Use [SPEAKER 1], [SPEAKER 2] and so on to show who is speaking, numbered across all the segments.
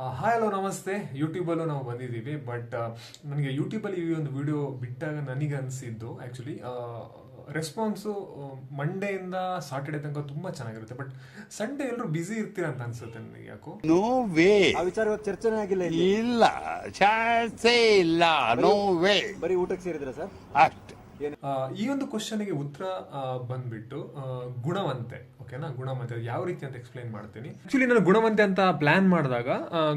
[SPEAKER 1] Hi hello ನಮಸ್ತೆ. ಯೂಟ್ಯೂಬಲ್ಲೂ ನಾವು ಬಂದಿದ್ದೀವಿ ಬಟ್ ನನಗೆ ಯೂಟ್ಯೂಬಲ್ಲಿ ಈ ಒಂದು ವಿಡಿಯೋ ಬಿಟ್ಟಾಗ ನನಗೆ ಅನಿಸಿದ್ದು ಆ್ಯಕ್ಚುಲಿ ರೆಸ್ಪಾನ್ಸು ಮಂಡೆಯಿಂದ ಸಾಟರ್ಡೆ ತನಕ ತುಂಬ ಚೆನ್ನಾಗಿರುತ್ತೆ ಬಟ್ ಸಂಡೇ ಎಲ್ಲರೂ ಬ್ಯುಸಿ ಇರ್ತೀರ ಅಂತ ಅನ್ಸುತ್ತೆ ನನಗೆ ಯಾಕೋ?
[SPEAKER 2] ನೋ ವೇ
[SPEAKER 3] ಆ ವಿಚಾರ ಇವತ್ತು ಚರ್ಚೆನೇ ಆಗಿಲ್ಲ ಇಲ್ಲಿ.
[SPEAKER 2] ಇಲ್ಲ. ಚಾನ್ಸೇ ಇಲ್ಲ. ನೋ ವೇ
[SPEAKER 3] ಬರೀ ಊಟಕ್ಕೆ ಸೇರಿದ್ರ ಸರ್?
[SPEAKER 2] ಅಷ್ಟೆ.
[SPEAKER 1] ಈ ಒಂದು ಕ್ವಶನ್ಗೆ ಉತ್ತರ ಬಂದ್ಬಿಟ್ಟು ಗುಣವಂತೆ ಓಕೆನಾ ಗುಣವಂತೆ ಯಾವ ರೀತಿ ಅಂತ ಎಕ್ಸ್ಪ್ಲೈನ್ ಮಾಡ್ತೀನಿ. ಆಕ್ಚುಲಿ ನಾನು ಗುಣವಂತೆ ಅಂತ ಪ್ಲಾನ್ ಮಾಡಿದಾಗ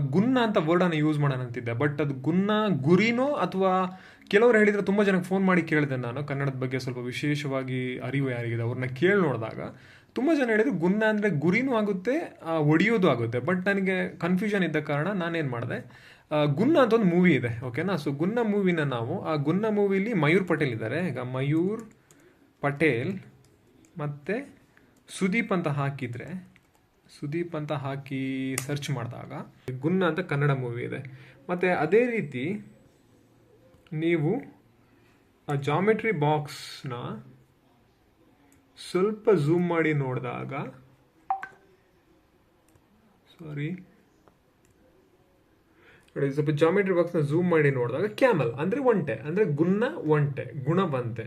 [SPEAKER 1] ಗುನ್ನ ಅಂತ ವರ್ಡ್ ಅನ್ನು ಯೂಸ್ ಮಾಡೋಣ ಅಂತಿದ್ದೆ ಬಟ್ ಅದು ಗುನ್ನ ಗುರಿನೋ ಅಥವಾ ಕೆಲವರು ಹೇಳಿದ್ರೆ ತುಂಬ ಜನಕ್ಕೆ ಫೋನ್ ಮಾಡಿ ಕೇಳಿದೆ ನಾನು. ಕನ್ನಡದ ಬಗ್ಗೆ ಸ್ವಲ್ಪ ವಿಶೇಷವಾಗಿ ಅರಿವು ಯಾರಿಗಿದೆ ಅವ್ರನ್ನ ಕೇಳಿ ನೋಡಿದಾಗ ತುಂಬ ಜನ ಹೇಳಿದ್ರು ಗುನ್ನ ಅಂದರೆ ಗುರಿನೂ ಆಗುತ್ತೆ ಒಡೆಯೋದು ಆಗುತ್ತೆ. ಬಟ್ ನನಗೆ ಕನ್ಫ್ಯೂಷನ್ ಇದ್ದ ಕಾರಣ ನಾನೇನು ಮಾಡಿದೆ ಗುನ್ನ ಅಂತ ಒಂದು ಮೂವಿ ಇದೆ ಓಕೆನಾ ಸೊ ಗುನ್ನ ಮೂವಿನ ನಾವು, ಆ ಗುನ್ನ ಮೂವಿಲಿ ಮಯೂರ್ ಪಟೇಲ್ ಇದ್ದಾರೆ. ಈಗ ಮಯೂರ್ ಪಟೇಲ್ ಮತ್ತು ಸುದೀಪ್ ಅಂತ ಹಾಕಿದರೆ, ಸುದೀಪ್ ಅಂತ ಹಾಕಿ ಸರ್ಚ್ ಮಾಡಿದಾಗ ಗುನ್ನ ಅಂತ ಕನ್ನಡ ಮೂವಿ ಇದೆ. ಮತ್ತು ಅದೇ ರೀತಿ ನೀವು ಆ ಜಾಮೆಟ್ರಿ ಬಾಕ್ಸ್ನ ಸ್ವಲ್ಪ ಝೂಮ್ ಮಾಡಿ ನೋಡಿದಾಗ ಸಾರಿ ನೋಡಿ, ಸ್ವಲ್ಪ ಜಾಮೆಟ್ರಿ ಬಾಕ್ಸ್ನ ಝೂಮ್ ಮಾಡಿ ನೋಡಿದಾಗ ಕ್ಯಾಮಲ್ ಅಂದರೆ ಒಂಟೆ, ಅಂದರೆ ಗುನ್ನ ಒಂಟೆ ಗುಣವಂತೆ